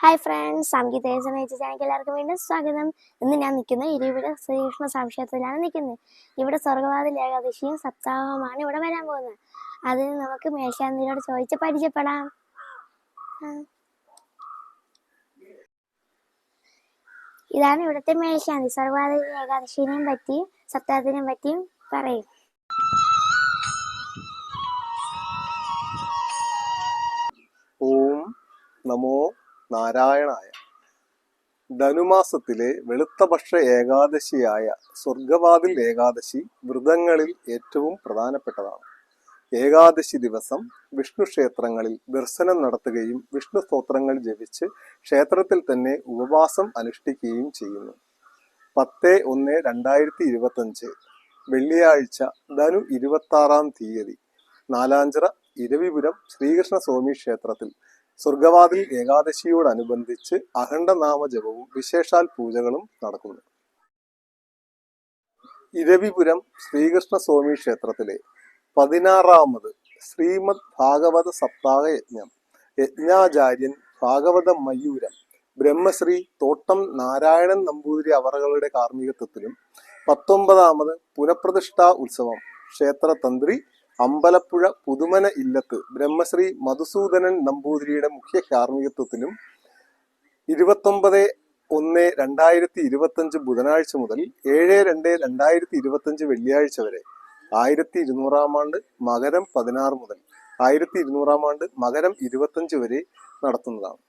Hi friends സംഗീതേശം വെച്ച് ചാനലിലേക്ക് എല്ലാവർക്കും വീണ്ടും സ്വാഗതം. ഇന്ന് ഞാൻ നിൽക്കുന്നത് ഇരുവിടെ ശ്രീകൃഷ്ണ സംശയത്തിലാണ് നിൽക്കുന്നത്. ഇവിടെ സ്വർഗവാദി ഏകാദശിയും സപ്താഹവുമാണ് ഇവിടെ വരാൻ പോകുന്നത്. അതിന് നമുക്ക് മേശാന്തിയോട് ചോദിച്ച് പരിചയപ്പെടാം. ഇതാണ് ഇവിടുത്തെ മേശാന്തി. സർവാദി ഏകാദശിനെയും പറ്റി സപ്താഹത്തിനെയും പറ്റിയും പറയും. ഓം നമോ നാരായണായ. ധനുമാസത്തിലെ വെളുത്തപക്ഷ ഏകാദശിയായ സ്വർഗവാതിൽ ഏകാദശി വ്രതങ്ങളിൽ ഏറ്റവും പ്രധാനപ്പെട്ടതാണ്. ഏകാദശി ദിവസം വിഷ്ണു ക്ഷേത്രങ്ങളിൽ ദർശനം നടത്തുകയും വിഷ്ണു സ്തോത്രങ്ങൾ ജപിച്ച് ക്ഷേത്രത്തിൽ തന്നെ ഉപവാസം അനുഷ്ഠിക്കുകയും ചെയ്യുന്നു. പത്ത് ഒന്ന് രണ്ടായിരത്തി ഇരുപത്തഞ്ച് വെള്ളിയാഴ്ച ധനു ഇരുപത്താറാം തീയതി നാലാഞ്ചിറ ഇരവിപുരം ശ്രീകൃഷ്ണ സ്വാമി ക്ഷേത്രത്തിൽ സ്വർഗവാതിൽ ഏകാദശിയോടനുബന്ധിച്ച് അഖണ്ഡനാമ ജപവും വിശേഷാൽ പൂജകളും നടക്കുന്നു. ഇരവിപുരം ശ്രീകൃഷ്ണ സ്വാമി ക്ഷേത്രത്തിലെ പതിനാറാമത് ശ്രീമദ് ഭാഗവത സപ്താഹ യജ്ഞം. യജ്ഞാചാര്യൻ ഭാഗവത മയൂരം ബ്രഹ്മശ്രീ തോട്ടം നാരായണൻ നമ്പൂതിരി അവറുകളുടെ കാർമ്മികത്വത്തിലും പത്തൊമ്പതാമത് പുനഃപ്രതിഷ്ഠാ ഉത്സവം ക്ഷേത്ര തന്ത്രി അമ്പലപ്പുഴ പുതുമന ഇല്ലത്ത് ബ്രഹ്മശ്രീ മധുസൂദനൻ നമ്പൂതിരിയുടെ മുഖ്യ കാർമ്മികത്വത്തിലും ഇരുപത്തൊമ്പത് ഒന്ന് രണ്ടായിരത്തി ഇരുപത്തഞ്ച് ബുധനാഴ്ച മുതൽ ഏഴ് രണ്ട് രണ്ടായിരത്തി ഇരുപത്തഞ്ച് വെള്ളിയാഴ്ച വരെ ആയിരത്തി ഇരുന്നൂറാം ആണ്ട് മകരം പതിനാറ് മുതൽ ആയിരത്തി ഇരുന്നൂറാം ആണ്ട് മകരം ഇരുപത്തഞ്ച് വരെ നടത്തുന്നതാണ്.